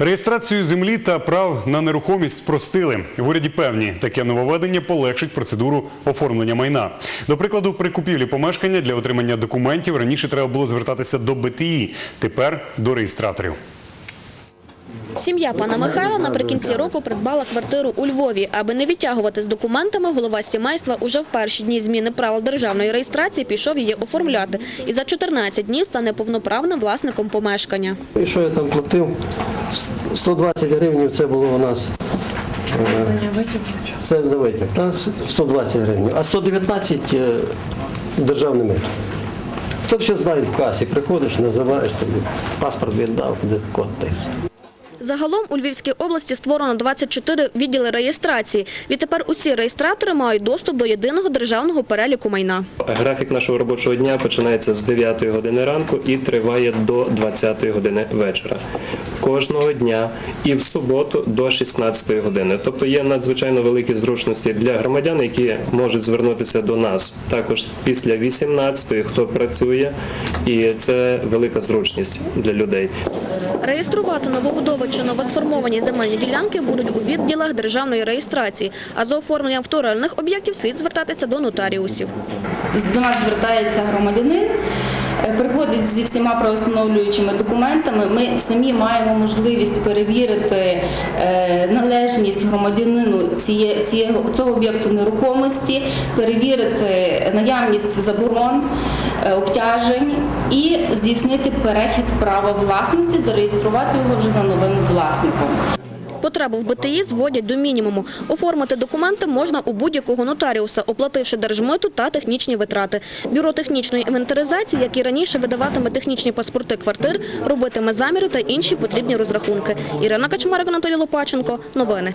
Реєстрацію землі та прав на нерухомість спростили. В уряді певні, таке нововведення полегшить процедуру оформлення майна. До прикладу, при купівлі помешкання для отримання документів раніше треба було звертатися до БТІ, тепер до реєстраторів. Сім'я пана Михайла наприкінці року придбала квартиру у Львові. Аби не відтягувати з документами, голова сімейства уже в перші дні зміни правил державної реєстрації пішов її оформляти. І за 14 днів стане повноправним власником помешкання. І що я там платив? 120 гривень це було у нас. Це за витяг, так? 120 гривень. А 119 е, державне мито. Хто все знає в касі, приходиш, називаєш тобі, паспорт віддав, де код та все. Загалом у Львівській області створено 24 відділи реєстрації. Відтепер усі реєстратори мають доступ до єдиного державного переліку майна. Графік нашого робочого дня починається з 9 години ранку і триває до 20 години вечора. Кожного дня і в суботу до 16 години. Тобто є надзвичайно великі зручності для громадян, які можуть звернутися до нас також після 18 хто працює, і це велика зручність для людей. Реєструвати новобудови чи новосформовані земельні ділянки будуть у відділах державної реєстрації, а за оформленням вторельних об'єктів слід звертатися до нотаріусів. До нас звертається громадянин, е, приходить зі всіма правостановлюючими документами. Ми самі маємо можливість перевірити е, належність громадянину цього об'єкту нерухомості, перевірити наявність заборон, е, обтяжень і здійснити перехід права власності, зареєструвати його вже за новим власником. Потребу в БТІ зводять до мінімуму. Оформити документи можна у будь-якого нотаріуса, оплативши держмиту та технічні витрати. Бюро технічної інвентаризації, як і раніше видаватиме технічні паспорти квартир, робитиме заміри та інші потрібні розрахунки. Ірина Качмарик, Анатолій Лопаченко. Новини.